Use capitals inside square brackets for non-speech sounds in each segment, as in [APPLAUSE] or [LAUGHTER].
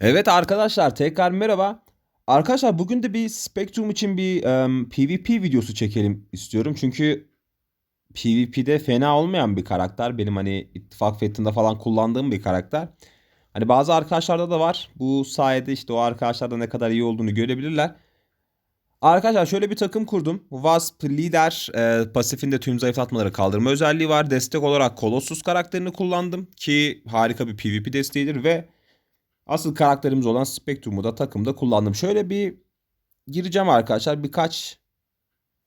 Evet arkadaşlar tekrar merhaba. Arkadaşlar bugün de bir Spectrum için bir em, PvP videosu çekelim istiyorum. Çünkü PvP'de fena olmayan bir karakter. Benim hani ittifak fethinde falan kullandığım bir karakter. Hani bazı arkadaşlarda da var. Bu sayede işte o arkadaşlarda ne kadar iyi olduğunu görebilirler. Arkadaşlar şöyle bir takım kurdum. Wasp lider e, pasifinde tüm zayıflatmaları kaldırma özelliği var. Destek olarak Colossus karakterini kullandım ki harika bir PvP desteğidir ve Asıl karakterimiz olan Spectrum'u da takımda kullandım. Şöyle bir gireceğim arkadaşlar. Birkaç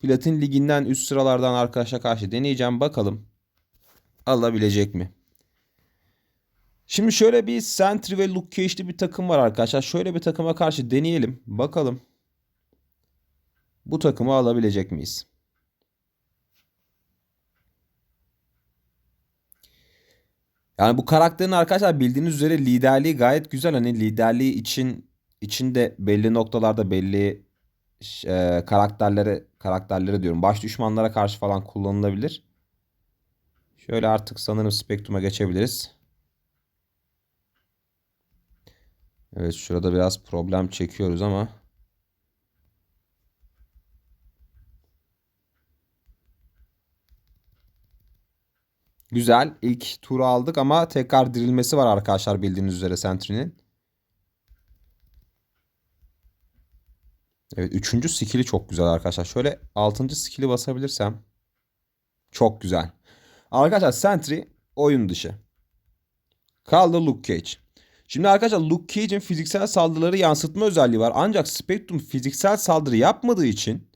Platin Ligi'nden üst sıralardan arkadaşa karşı deneyeceğim. Bakalım alabilecek mi? Şimdi şöyle bir Sentry ve Luke Cage'li bir takım var arkadaşlar. Şöyle bir takıma karşı deneyelim. Bakalım bu takımı alabilecek miyiz? Yani bu karakterin arkadaşlar bildiğiniz üzere liderliği gayet güzel. Hani liderliği için içinde belli noktalarda belli e, karakterlere karakterlere diyorum. Baş düşmanlara karşı falan kullanılabilir. Şöyle artık sanırım Spectrum'a geçebiliriz. Evet şurada biraz problem çekiyoruz ama. Güzel. İlk turu aldık ama tekrar dirilmesi var arkadaşlar bildiğiniz üzere Sentry'nin. Evet üçüncü skill'i çok güzel arkadaşlar. Şöyle altıncı skill'i basabilirsem. Çok güzel. Arkadaşlar Sentry oyun dışı. Kaldı Luke Cage. Şimdi arkadaşlar Luke Cage'in fiziksel saldırıları yansıtma özelliği var. Ancak Spectrum fiziksel saldırı yapmadığı için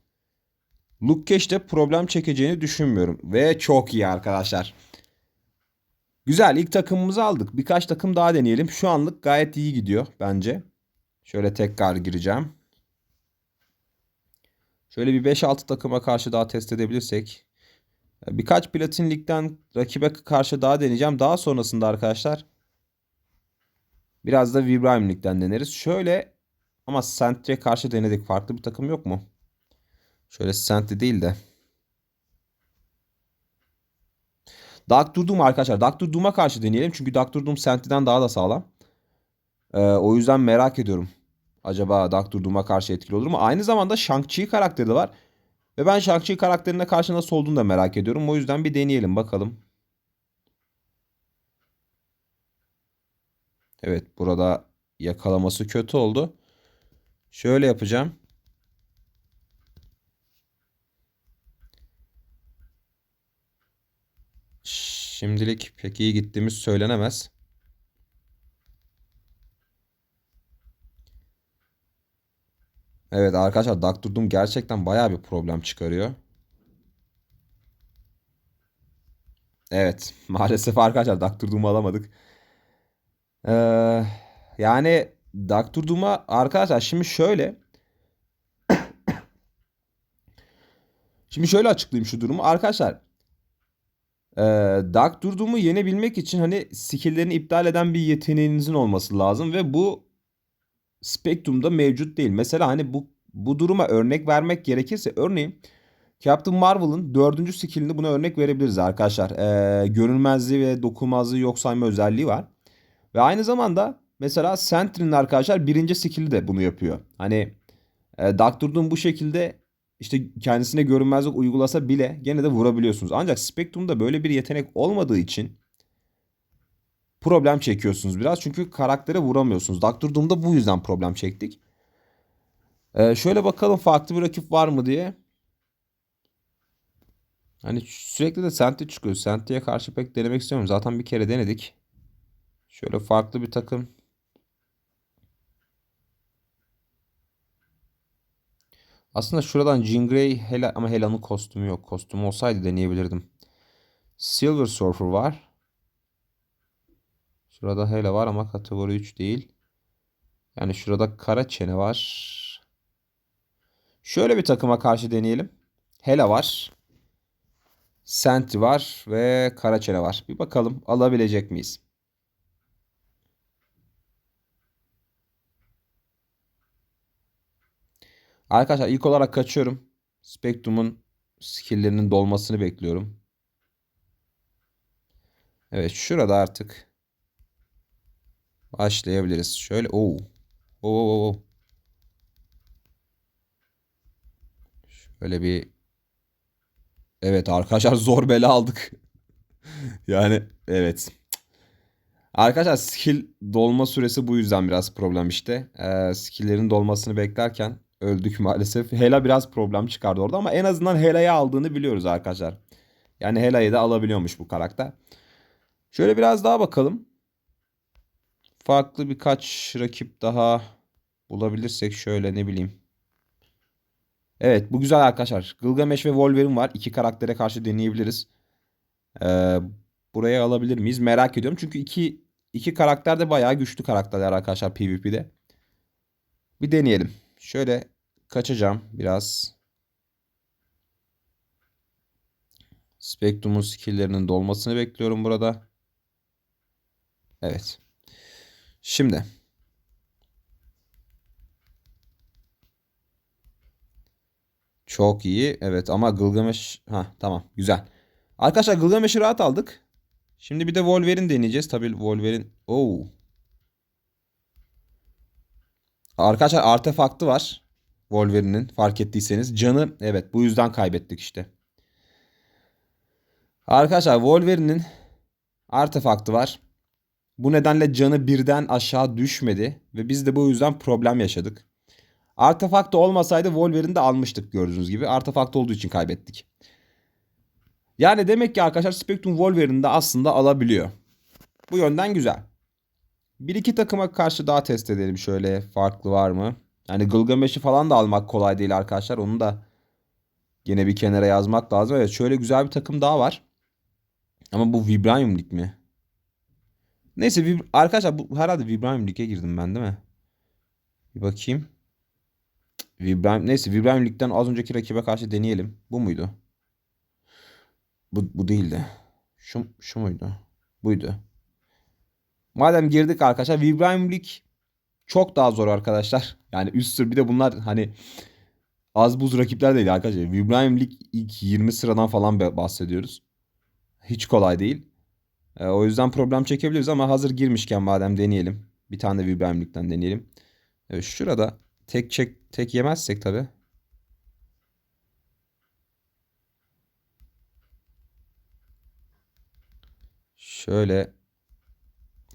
Luke Cage'de problem çekeceğini düşünmüyorum. Ve çok iyi arkadaşlar. Güzel ilk takımımızı aldık. Birkaç takım daha deneyelim. Şu anlık gayet iyi gidiyor bence. Şöyle tekrar gireceğim. Şöyle bir 5-6 takıma karşı daha test edebilirsek. Birkaç Platin Lig'den rakibe karşı daha deneyeceğim. Daha sonrasında arkadaşlar biraz da Vibranium Lig'den deneriz. Şöyle ama Sentry'e karşı denedik. Farklı bir takım yok mu? Şöyle Sentry değil de. Doctor Doom arkadaşlar. Doctor Doom'a karşı deneyelim. Çünkü Doctor Doom Sentry'den daha da sağlam. Ee, o yüzden merak ediyorum. Acaba Doctor Doom'a karşı etkili olur mu? Aynı zamanda Shang-Chi karakteri de var. Ve ben Shang-Chi karakterine karşı nasıl olduğunu da merak ediyorum. O yüzden bir deneyelim bakalım. Evet burada yakalaması kötü oldu. Şöyle yapacağım. Şimdilik pek iyi gittiğimiz söylenemez. Evet arkadaşlar Doctor Doom gerçekten bayağı bir problem çıkarıyor. Evet [LAUGHS] maalesef arkadaşlar Doctor Doom'u alamadık. Ee, yani Doctor Doom'a arkadaşlar şimdi şöyle. [COUGHS] şimdi şöyle açıklayayım şu durumu. Arkadaşlar ee, Doctor Doom'u yenebilmek için hani skill'lerini iptal eden bir yeteneğinizin olması lazım ve bu Spectrum'da mevcut değil. Mesela hani bu bu duruma örnek vermek gerekirse örneğin Captain Marvel'ın dördüncü skillini buna örnek verebiliriz arkadaşlar. Ee, görünmezliği ve dokunmazlığı yok sayma özelliği var. Ve aynı zamanda mesela Sentry'nin arkadaşlar birinci skill'i de bunu yapıyor. Hani e, Doctor Doom bu şekilde işte kendisine görünmezlik uygulasa bile gene de vurabiliyorsunuz. Ancak Spectrum'da böyle bir yetenek olmadığı için problem çekiyorsunuz biraz. Çünkü karaktere vuramıyorsunuz. Doctor Doom'da bu yüzden problem çektik. Ee, şöyle bakalım farklı bir rakip var mı diye. Hani sürekli de Sentry çıkıyor. Sentry'ye karşı pek denemek istemiyorum. Zaten bir kere denedik. Şöyle farklı bir takım. Aslında şuradan Jean Grey Hela, ama Hela'nın kostümü yok. Kostümü olsaydı deneyebilirdim. Silver Surfer var. Şurada Hela var ama kategori 3 değil. Yani şurada kara çene var. Şöyle bir takıma karşı deneyelim. Hela var. Sentry var ve kara çene var. Bir bakalım alabilecek miyiz? Arkadaşlar ilk olarak kaçıyorum. Spectrum'un skill'lerinin dolmasını bekliyorum. Evet şurada artık Başlayabiliriz. Şöyle oo. Oo, oo, oo. Şöyle bir Evet arkadaşlar [LAUGHS] zor bela aldık. [LAUGHS] Yani evet. Arkadaşlar skill dolma süresi bu yüzden biraz problem işte. Ee, skill'lerin dolmasını beklerken öldük maalesef. Hela biraz problem çıkardı orada ama en azından Hela'yı aldığını biliyoruz arkadaşlar. Yani Hela'yı da alabiliyormuş bu karakter. Şöyle biraz daha bakalım. Farklı birkaç rakip daha bulabilirsek şöyle ne bileyim. Evet bu güzel arkadaşlar. Gilgamesh ve Wolverine var. İki karaktere karşı deneyebiliriz. Ee, buraya alabilir miyiz? Merak ediyorum. Çünkü iki, iki karakter de bayağı güçlü karakterler arkadaşlar PvP'de. Bir deneyelim. Şöyle kaçacağım biraz. Spectrum'un skill'lerinin dolmasını bekliyorum burada. Evet. Şimdi. Çok iyi. Evet ama Gilgamesh... Ha tamam güzel. Arkadaşlar Gilgamesh'i rahat aldık. Şimdi bir de Wolverine deneyeceğiz. Tabii Wolverine... Oo. Arkadaşlar artefaktı var. Wolverine'in fark ettiyseniz. Canı evet bu yüzden kaybettik işte. Arkadaşlar Wolverine'in artefaktı var. Bu nedenle canı birden aşağı düşmedi ve biz de bu yüzden problem yaşadık. Artefakt olmasaydı Wolverine'i de almıştık gördüğünüz gibi. Artefakt olduğu için kaybettik. Yani demek ki arkadaşlar Spectrum Wolverine'i de aslında alabiliyor. Bu yönden güzel. Bir iki takıma karşı daha test edelim şöyle farklı var mı? Yani Gilgamesh'i falan da almak kolay değil arkadaşlar. Onu da yine bir kenara yazmak lazım. Evet şöyle güzel bir takım daha var. Ama bu Vibranium Lig mi? Neyse arkadaşlar bu herhalde Vibranium Lig'e girdim ben değil mi? Bir bakayım. Vibranium neyse Vibranium Lig'den az önceki rakibe karşı deneyelim. Bu muydu? Bu, bu değildi. Şu, şu muydu? Buydu. Madem girdik arkadaşlar Vibranium Lig çok daha zor arkadaşlar. Yani üst sır bir de bunlar hani az buz rakipler değil arkadaşlar. Vibranium Lig ilk 20 sıradan falan bahsediyoruz. Hiç kolay değil. E, o yüzden problem çekebiliriz ama hazır girmişken madem deneyelim. Bir tane de Vibranium Lig'den deneyelim. Evet, şurada tek çek tek yemezsek tabi. Şöyle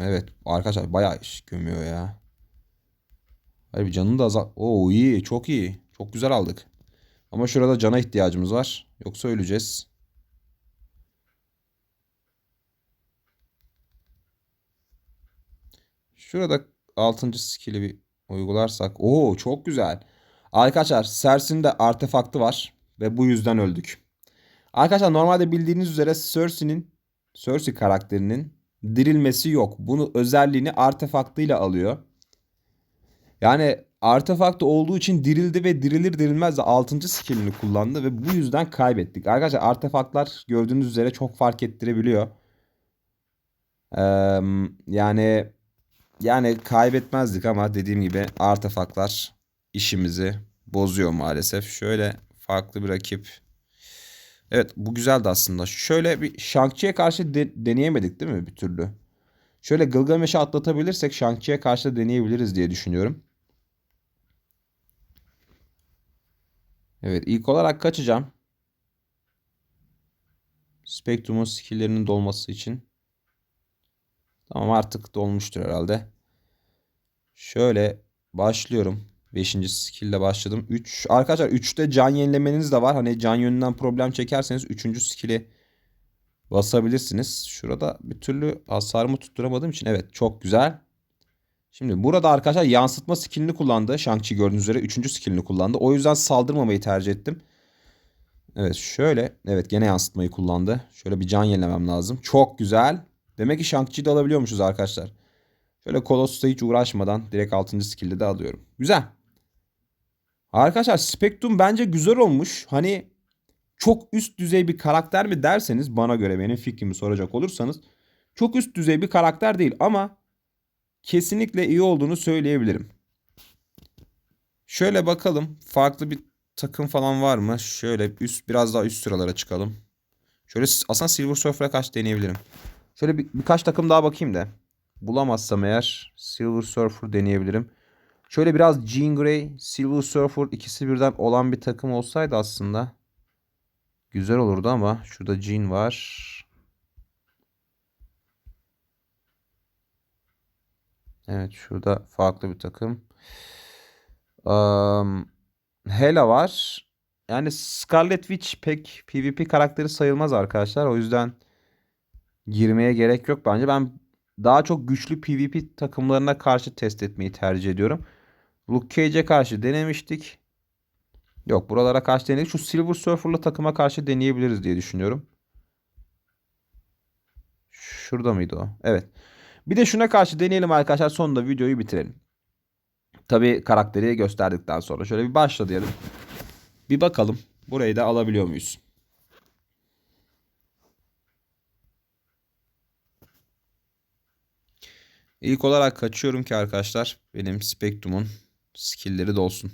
Evet arkadaşlar bayağı iş gömüyor ya. Hayır canını da azalt. Oo iyi çok iyi. Çok güzel aldık. Ama şurada cana ihtiyacımız var. Yoksa öleceğiz. Şurada 6. skill'i bir uygularsak. Oo çok güzel. Arkadaşlar Cersei'nin de artefaktı var. Ve bu yüzden öldük. Arkadaşlar normalde bildiğiniz üzere Cersei'nin Cersei karakterinin dirilmesi yok. Bunu özelliğini artefaktıyla alıyor. Yani artefakt olduğu için dirildi ve dirilir dirilmez de 6. skillini kullandı ve bu yüzden kaybettik. Arkadaşlar artefaktlar gördüğünüz üzere çok fark ettirebiliyor. Ee, yani yani kaybetmezdik ama dediğim gibi artefaktlar işimizi bozuyor maalesef. Şöyle farklı bir rakip. Evet bu güzeldi aslında. Şöyle bir Shang-Chi'ye karşı de- deneyemedik değil mi bir türlü? Şöyle Gilgamesh'i atlatabilirsek Shang-Chi'ye karşı deneyebiliriz diye düşünüyorum. Evet ilk olarak kaçacağım. Spectrum'un skill'lerinin dolması için. Tamam artık dolmuştur herhalde. Şöyle başlıyorum. 5. skill ile başladım. 3 arkadaşlar 3'te can yenilemeniz de var. Hani can yönünden problem çekerseniz 3. skill'i basabilirsiniz. Şurada bir türlü hasarımı tutturamadığım için evet çok güzel. Şimdi burada arkadaşlar yansıtma skillini kullandı. Shang-Chi gördüğünüz üzere 3. skillini kullandı. O yüzden saldırmamayı tercih ettim. Evet şöyle. Evet gene yansıtmayı kullandı. Şöyle bir can yenilemem lazım. Çok güzel. Demek ki Shang-Chi'yi de alabiliyormuşuz arkadaşlar. Şöyle Colossus'a hiç uğraşmadan direkt 6. skill'de de alıyorum. Güzel. Arkadaşlar Spectrum bence güzel olmuş. Hani çok üst düzey bir karakter mi derseniz bana göre benim fikrimi soracak olursanız çok üst düzey bir karakter değil ama kesinlikle iyi olduğunu söyleyebilirim. Şöyle bakalım farklı bir takım falan var mı? Şöyle üst biraz daha üst sıralara çıkalım. Şöyle aslında Silver Surfer'a kaç deneyebilirim. Şöyle bir, birkaç takım daha bakayım da. bulamazsam eğer Silver Surfer deneyebilirim. Şöyle biraz Jean Grey, Silver Surfer ikisi birden olan bir takım olsaydı aslında güzel olurdu ama şurada Jean var. Evet şurada farklı bir takım. Um, Hela var. Yani Scarlet Witch pek PvP karakteri sayılmaz arkadaşlar. O yüzden girmeye gerek yok bence. Ben daha çok güçlü PvP takımlarına karşı test etmeyi tercih ediyorum. Luke Cage'e karşı denemiştik. Yok buralara karşı denedik. Şu Silver Surfer'lı takıma karşı deneyebiliriz diye düşünüyorum. Şurada mıydı o? Evet. Bir de şuna karşı deneyelim arkadaşlar. Sonunda videoyu bitirelim. Tabi karakteri gösterdikten sonra şöyle bir başla diyelim. Bir bakalım. Burayı da alabiliyor muyuz? İlk olarak kaçıyorum ki arkadaşlar benim Spectrum'un skill'leri dolsun.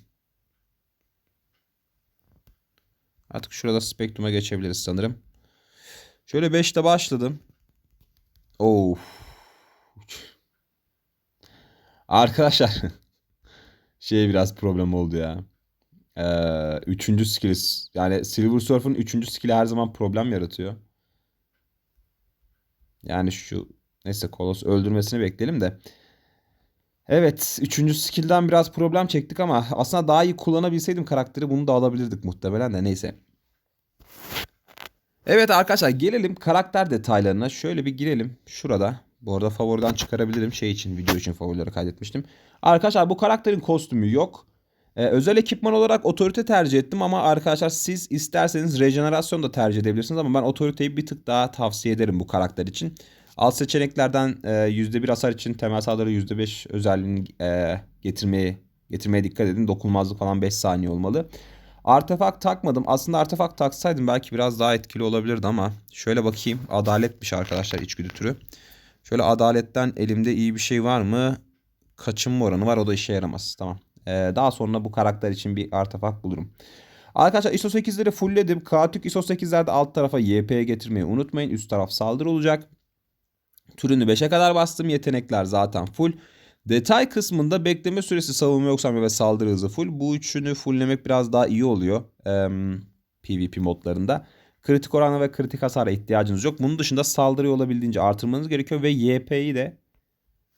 Artık şurada Spectrum'a geçebiliriz sanırım. Şöyle 5'te başladım. Of. Arkadaşlar [LAUGHS] şey biraz problem oldu ya. Ee, üçüncü skill yani Silver Surfer'ın üçüncü skill'i her zaman problem yaratıyor. Yani şu neyse Kolos öldürmesini bekleyelim de. Evet üçüncü skill'den biraz problem çektik ama aslında daha iyi kullanabilseydim karakteri bunu da alabilirdik muhtemelen de neyse. Evet arkadaşlar gelelim karakter detaylarına. Şöyle bir girelim şurada. Bu arada favoriden çıkarabilirim şey için video için favorileri kaydetmiştim. Arkadaşlar bu karakterin kostümü yok. Ee, özel ekipman olarak otorite tercih ettim ama arkadaşlar siz isterseniz rejenerasyon da tercih edebilirsiniz ama ben otoriteyi bir tık daha tavsiye ederim bu karakter için. Alt seçeneklerden e, %1 hasar için temel saldırı %5 özelliğini e, getirmeye getirmeye dikkat edin. Dokunmazlık falan 5 saniye olmalı. Artefakt takmadım. Aslında artefakt taksaydım belki biraz daha etkili olabilirdi ama şöyle bakayım. Adaletmiş arkadaşlar içgüdü türü. Şöyle adaletten elimde iyi bir şey var mı? Kaçınma oranı var o da işe yaramaz. Tamam. Ee, daha sonra bu karakter için bir artefakt bulurum. Arkadaşlar ISO 8'leri fullledim. Katik ISO 8'lerde alt tarafa YP'ye getirmeyi unutmayın. Üst taraf saldırı olacak. Türünü 5'e kadar bastım. Yetenekler zaten full. Detay kısmında bekleme süresi, savunma yoksa ve saldırı hızı full. Bu üçünü fulllemek biraz daha iyi oluyor. Ee, PvP modlarında. Kritik oranı ve kritik hasara ihtiyacınız yok. Bunun dışında saldırıyı olabildiğince artırmanız gerekiyor ve YP'yi de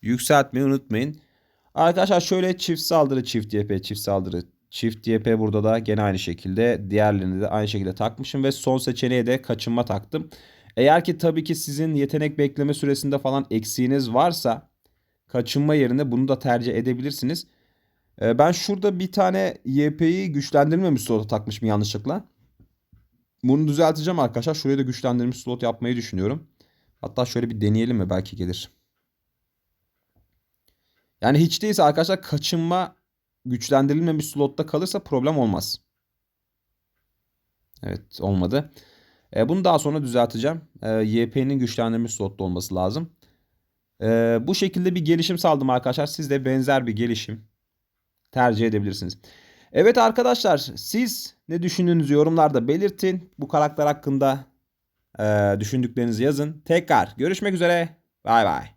yükseltmeyi unutmayın. Arkadaşlar şöyle çift saldırı, çift YP, çift saldırı, çift YP burada da gene aynı şekilde. Diğerlerini de aynı şekilde takmışım ve son seçeneğe de kaçınma taktım. Eğer ki tabii ki sizin yetenek bekleme süresinde falan eksiğiniz varsa kaçınma yerine bunu da tercih edebilirsiniz. Ee, ben şurada bir tane YP'yi güçlendirmemiş slota takmışım yanlışlıkla. Bunu düzelteceğim arkadaşlar. Şuraya da güçlendirilmiş slot yapmayı düşünüyorum. Hatta şöyle bir deneyelim mi? Belki gelir. Yani hiç değilse arkadaşlar kaçınma güçlendirilmemiş slotta kalırsa problem olmaz. Evet olmadı. E, bunu daha sonra düzelteceğim. E, YP'nin güçlendirilmiş slotta olması lazım. E, bu şekilde bir gelişim sağladım arkadaşlar. Siz de benzer bir gelişim tercih edebilirsiniz. Evet arkadaşlar siz ne düşündüğünüzü yorumlarda belirtin. Bu karakter hakkında e, düşündüklerinizi yazın. Tekrar görüşmek üzere. Bay bay.